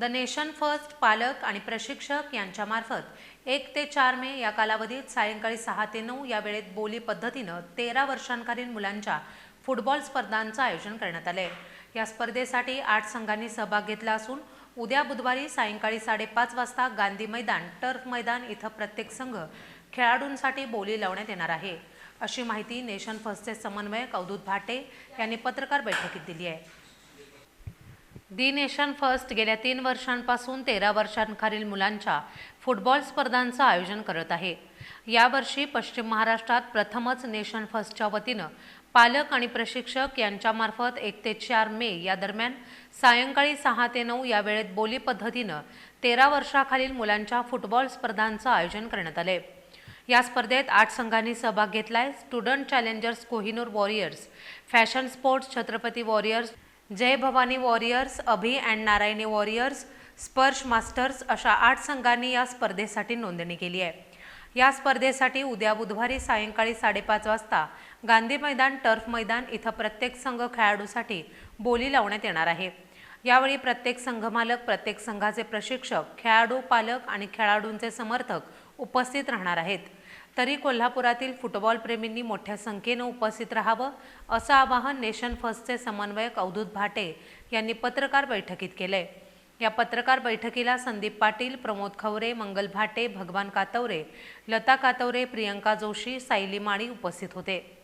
The nation first पालक आणि प्रशिक्षक यांच्यामार्फत एक ते चार मे या कालावधीत सायंकाळी सहा ते नऊ या वेळेत बोली पद्धतीनं तेरा वर्षांखालील मुलांच्या फुटबॉल स्पर्धांचं आयोजन करण्यात आले या स्पर्धेसाठी आठ संघांनी सहभाग घेतला असून उद्या बुधवारी सायंकाळी साडेपाच वाजता गांधी मैदान टर्फ मैदान इथं प्रत्येक संघ खेळाडूंसाठी बोली लावण्यात येणार आहे. अशी माहिती नेशन फर्स्टचे समन्वयक अवधूत भाटे यांनी पत्रकार बैठकीत दिली आहे. दी नेशन फर्स्ट गेल्या तीन वर्षांपासून तेरा वर्षांखालील मुलांच्या फुटबॉल स्पर्धांचं आयोजन करत आहे. यावर्षी पश्चिम महाराष्ट्रात प्रथमच नेशन फर्स्टच्या वतीनं पालक आणि प्रशिक्षक यांच्यामार्फत एक ते चार मे या दरम्यान सायंकाळी सहा ते नऊ या वेळेत बोली पद्धतीनं तेरा वर्षाखालील मुलांच्या फुटबॉल स्पर्धांचं आयोजन करण्यात आले या स्पर्धेत आठ संघांनी सहभाग घेतलाय. Student challengers Kohinoor warriors fashion sports Chhatrapati warriors Jai Bhavani warriors Abhi and Narayani warriors Sparsh masters अशा आठ संघांनी या स्पर्धेसाठी नोंदणी केली आहे. या स्पर्धेसाठी उद्या बुधवारी सायंकाळी साडेपाच वाजता गांधी मैदान टर्फ मैदान इथं प्रत्येक संघ खेळाडूसाठी बोली लावण्यात येणार आहे. यावेळी प्रत्येक संघमालक प्रत्येक संघाचे प्रशिक्षक खेळाडू पालक आणि खेळाडूंचे समर्थक उपस्थित राहणार आहेत. तरी कोल्हापुरातील फुटबॉलप्रेमींनी मोठ्या संख्येनं उपस्थित राहावं असं आवाहन नेशन फर्स्टचे समन्वयक अवधूत भाटे यांनी पत्रकार बैठकीत केलंय. या पत्रकार बैठकीला संदीप पाटील प्रमोद खवरे मंगल भाटे भगवान कातवरे लता कातवरे प्रियंका जोशी सायली माळी उपस्थित होते.